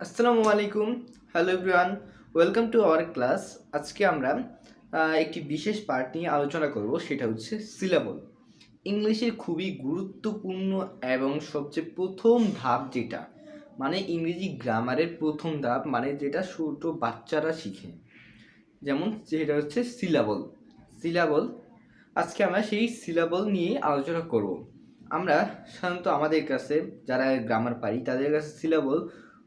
আসসালামু আলাইকুম। Hello everyone welcome to our class আজকে আমরা একটি বিশেষ পার্ট নিয়ে আলোচনা করব, সেটা হচ্ছে সিলাবল ইংলিশের খুবই গুরুত্বপূর্ণ এবং সবচেয়ে প্রথম ধাপ যেটা মানে ইংরেজি গ্রামারের প্রথম ধাপ মানে যেটা ছোট বাচ্চারা শিখে। যেমন যেটা হচ্ছে সিলাবল সিলাবল আজকে আমরা সেই সিলাবল নিয়ে আলোচনা করব। আমরা সাধারণত আমাদের কাছে, যারা গ্রামার পারি, তাদের কাছে সিলাবল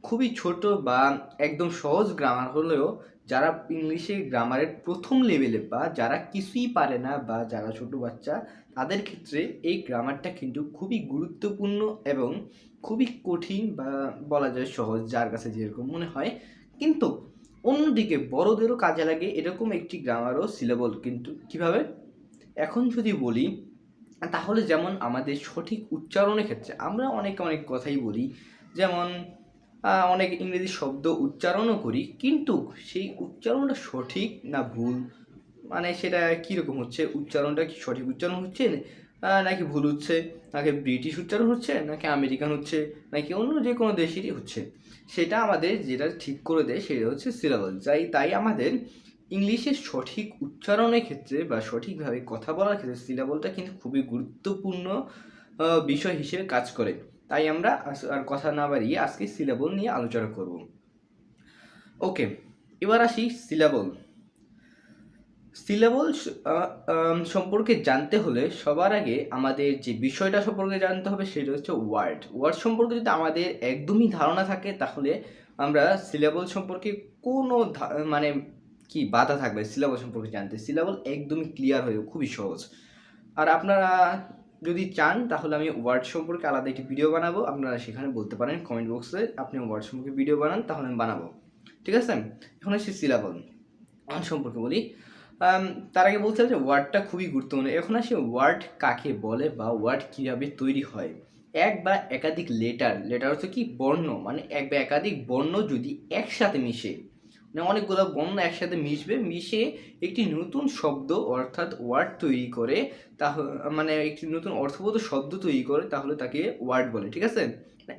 খুবই ছোট বা একদম সহজ গ্রামার হলেও যারা ইংলিশে গ্রামারের প্রথম লেভেলে বা যারা কিছুই পারে না বা যারা ছোট বাচ্চা, তাদের ক্ষেত্রে এই গ্রামারটা কিন্তু খুবই গুরুত্বপূর্ণ এবং খুবই কঠিন বা বলা যায় সহজ যার কাছে যেরকম মনে হয়। কিন্তু অন্যদিকে বড়দেরও কাজে লাগে এরকম একটি গ্রামারও সিলেবল কিন্তু কীভাবে? এখন যদি বলি, তাহলে যেমন আমাদের সঠিক উচ্চারণের ক্ষেত্রে আমরা অনেক অনেক কথাই বলি। যেমন অনেক ইংরেজি শব্দ উচ্চারণও করি, কিন্তু সেই উচ্চারণটা সঠিক না ভুল? মানে সেটা কীরকম হচ্ছে? উচ্চারণটা কি সঠিক উচ্চারণ হচ্ছে? নাকি ভুল হচ্ছে? নাকি ব্রিটিশ উচ্চারণ হচ্ছে? নাকি আমেরিকান হচ্ছে? নাকি অন্য যে কোনো দেশেরই হচ্ছে? সেটা আমাদের যেটা ঠিক করে দেয় সেটা হচ্ছে সিলেবাস যাই তাই আমাদের ইংলিশের সঠিক উচ্চারণের ক্ষেত্রে বা সঠিকভাবে কথা বলার ক্ষেত্রে সিলেবলটা কিন্তু খুবই গুরুত্বপূর্ণ বিষয় হিসেবে কাজ করে। তাই আমরা আর কথা না বাড়িয়ে আজকে সিলেবল নিয়ে আলোচনা করব। ওকে এবার আসি সিলেবল সিলেবল সম্পর্কে জানতে হলে সবার আগে আমাদের যে বিষয়টা সম্পর্কে জানতে হবে সেটা হচ্ছে ওয়ার্ড ওয়ার্ড সম্পর্কে যদি আমাদের একদমই ধারণা থাকে তাহলে আমরা সিলেবল সম্পর্কে কোনো মানে কি বাধা থাকবে সিলেবল সম্পর্কে জানতে। সিলেবল একদমই ক্লিয়ার হয়ে খুবই সহজ। আর আপনারা যদি চান, তাহলে আমি ওয়ার্ড সম্পর্কে আলাদা একটি ভিডিও বানাবো। আপনারা সেখানে বলতে পারেন কমেন্ট বক্সে আপনি ওয়ার্ড সম্পর্কে ভিডিও বানান, তাহলে আমি বানাবো। ঠিক আছে? এখন আসছি সিলাবল সম্পর্কে বলি। তার আগে হবে যে ওয়ার্ডটা খুবই গুরুত্বপূর্ণ। এখন আসি ওয়ার্ড কাকে বলে বা ওয়ার্ড কীভাবে তৈরি হয়। এক বা একাধিক লেটার লেটার হচ্ছে কি? বর্ণ। মানে এক বা একাধিক বর্ণ যদি একসাথে মিশে মানে অনেকগুলো বর্ণ একসাথে মিশবে, মিশে একটি নতুন শব্দ অর্থাৎ ওয়ার্ড তৈরি করে তাহলে মানে একটি নতুন অর্থবোধ শব্দ তৈরি করে, তাহলে তাকে ওয়ার্ড বলে, ঠিক আছে?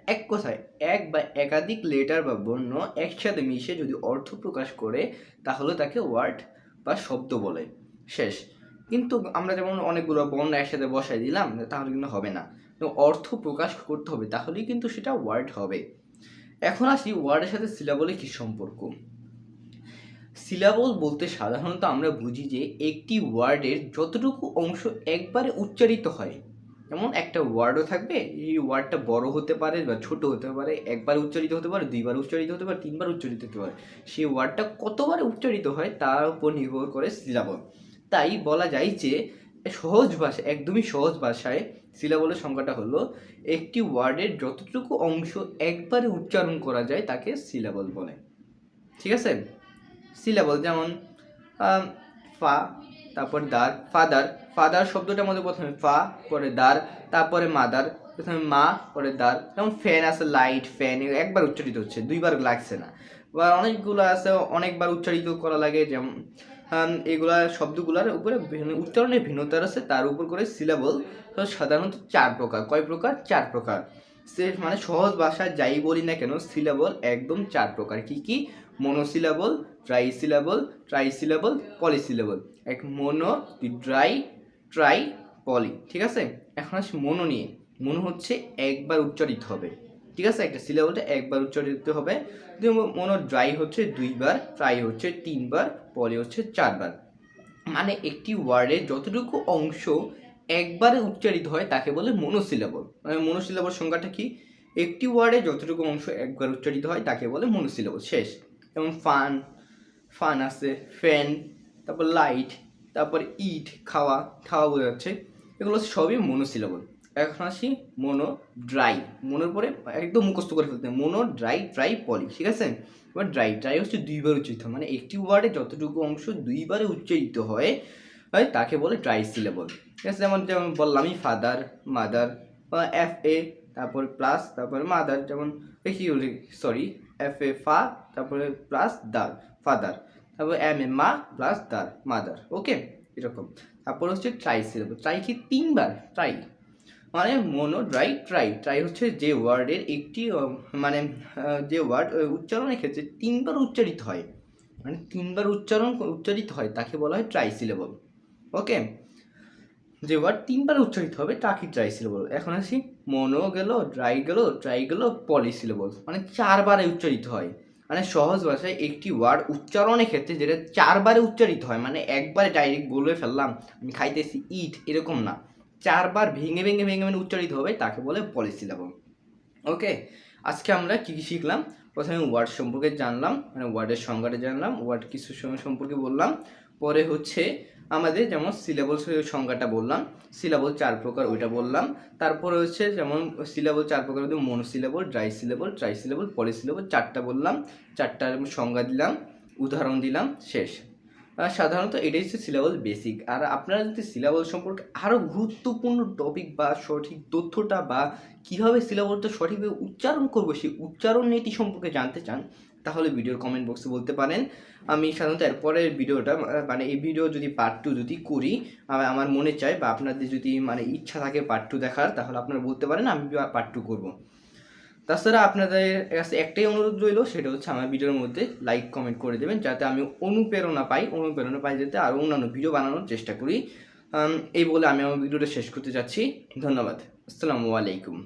এক কথায়, এক বা একাধিক লেটার বা বর্ণ একসাথে মিশে যদি অর্থ প্রকাশ করে, তাহলে তাকে ওয়ার্ড বা শব্দ বলে। শেষ। কিন্তু আমরা যেমন অনেকগুলো বর্ণ একসাথে বসাই দিলাম তাহলে কিন্তু হবে না। অর্থ প্রকাশ করতে হবে, তাহলেই কিন্তু সেটা ওয়ার্ড হবে। এখন আসি ওয়ার্ডের সাথে সিলাবলে কি সম্পর্ক? সিলাবল বলতে সাধারণত আমরা বুঝি যে একটি ওয়ার্ডের যতটুকু অংশ একবারে উচ্চারিত হয়। যেমন একটা ওয়ার্ডও থাকবে, এই ওয়ার্ডটা বড় হতে পারে বা ছোট হতে পারে, একবার উচ্চারিত হতে পারে, দুইবার উচ্চারিত হতে পারে, তিনবার উচ্চারিত হতে পারে। সেই ওয়ার্ডটা কতবার উচ্চারিত হয় তার উপর নির্ভর করে সিলাবল তাই বলা যায় যে সহজ ভাষা, একদমই সহজ ভাষায় সিলাবলের সংখ্যাটা হলো, একটি ওয়ার্ডের যতটুকু অংশ একবারে উচ্চারণ করা যায় তাকে সিলাবল বলে। ঠিক আছে? সিলাবল, যেমন ফা, তারপর দার, ফাদার ফাদার শব্দটার মধ্যে প্রথমে ফা, পরে দার, তারপরে মাদার, প্রথমে মা, পরে দার, যেমন ফ্যান আছে, লাইট, ফ্যান একবার উচ্চারিত হচ্ছে, দুইবার লাগছে না। বা অনেকগুলো আছে, অনেকবার উচ্চারিত করা লাগে, যেমন এগুলা শব্দগুলোর উপরে উচ্চারণের ভিন্নতা আছে, তার উপর করে সিলেবল সাধারণত চার প্রকার, কয় প্রকার? চার প্রকার। সে মানে সহজ ভাষায় যাই বলি না কেন সিলেবল একদম চার প্রকার। কি কি? মনোসিলাবল ট্রাইসিলাবল ট্রাইসিলাবল পলিসিলাবল এক মনো ড্রাই ট্রাই পলি ঠিক আছে? এখন আসি মনো নিয়ে। মনো হচ্ছে একবার উচ্চারিত হবে। ঠিক আছে? একটা সিলাবলটা একবার উচ্চারিত হবে। মনো ড্রাই হচ্ছে দুইবার ট্রাই হচ্ছে তিনবার পলি হচ্ছে চারবার। মানে একটি ওয়ার্ডের যতটুকু অংশ একবারে উচ্চারিত হয় তাকে বলে মনোসিলেবল। মানে মনোসিলাবল সংখ্যাটা কি? একটি ওয়ার্ডে যতটুকু অংশ একবার উচ্চারিত হয় তাকে বলে মনোসিলাবল। শেষ। যেমন ফান ফান আছে, ফ্যান, তারপর লাইট, তারপর ইট, খাওয়া খাওয়া বোঝা যাচ্ছে। এগুলো সবই মনোসিলেবল। এখন আসি মনো ড্রাই। মনোর পরে একদম মুখস্থ করে ফেলতে মনো ড্রাই ড্রাই পলি, ঠিক আছে? এবার ড্রাই ড্রাই হচ্ছে দুইবার উচ্চারিত মানে একটি ওয়ার্ডে যতটুকু অংশ দুইবারে উচ্চারিত হয় হয় তাকে বলে ড্রাই সিলেবল ঠিক আছে, যেমন যেমন বললামই ফাদার মাদার বা এফ এ তারপর প্লাস তারপরে মাদার যেমন কি সরি এফ এ ফা তারপরে প্লাস দার ফাদার তারপর এম এ মা প্লাস দার মাদার ওকে এরকম। তারপর হচ্ছে ট্রাই সিলেবল ট্রাই কি তিনবার? ট্রাই মানে মনো ড্রাই ট্রাই ট্রাই হচ্ছে যে ওয়ার্ডের একটি মানে যে ওয়ার্ড উচ্চারণের ক্ষেত্রে তিনবার উচ্চারিত হয়। মানে তিনবার উচ্চারণ, উচ্চারিত হয়, তাকে বলা হয় ট্রাই সিলেবল ওকে যে ওয়ার্ড তিনবার উচ্চারিত হবে, তাকে ট্রাই সিলেবল এখন আসি। মনো গেল ড্রাই গেল ট্রাই গেল পলি সিলেবল মানে চারবারে উচ্চারিত হয়। মানে সহজ ভাষায় একটি ওয়ার্ড উচ্চারণের ক্ষেত্রে যেটা চারবারে উচ্চারিত হয় মানে একবারে ডাইরেক্ট বলে ফেললাম, আমি খাইতেছি ইট এরকম না। চারবার ভেঙে ভেঙে ভেঙে ভেঙে উচ্চারিত হবে, তাকে বলে পলিসিলাবল ওকে আজকে আমরা কী কী শিখলাম? প্রথমে ওয়ার্ড সম্পর্কে জানলাম মানে ওয়ার্ডের সংজ্ঞাটা জানলাম ওয়ার্ড কিছু সময় সম্পর্কে বললাম। পরে হচ্ছে আমাদের যেমন সিলেবল সংজ্ঞাটা বললাম সিলেবল চার প্রকার ওইটা বললাম, তারপরে হচ্ছে যেমন সিলেবল চার প্রকার মধ্যে monosyllable dry syllable try syllable polysyllable চারটা বললাম, চারটার সংজ্ঞা দিলাম, উদাহরণ দিলাম, শেষ। সাধারণত এটাই হচ্ছে সিলেবল বেসিক আর আপনারা যদি সিলেবল সম্পর্কে আরও গুরুত্বপূর্ণ টপিক বা সঠিক তথ্যটা বা কীভাবে সিলেবলটা সঠিকভাবে উচ্চারণ করব, সেই উচ্চারণ নীতি সম্পর্কে জানতে চান তাহলে ভিডিওর কমেন্ট বক্সে বলতে পারেন। আমি সাধারণত এরপরের ভিডিওটা মানে এই ভিডিও যদি পার্ট টু যদি করি আমার মনে চায় বা আপনাদের যদি মানে ইচ্ছা থাকে পার্ট টু দেখার, তাহলে আপনারা বলতে পারেন আমি পার্ট টু করব। তাছাড়া আপনাদের কাছে একটাই অনুরোধ রইল, সেটা হচ্ছে আমার ভিডিওর মধ্যে লাইক কমেন্ট করে দেবেন, যাতে আমি অনুপ্রেরণা পাই অনুপ্রেরণা পাই যাতে আরও অন্যান্য ভিডিও বানানোর চেষ্টা করি। এই বলে আমি আমার ভিডিওটা শেষ করতে যাচ্ছি। ধন্যবাদ। আসসালামু আলাইকুম।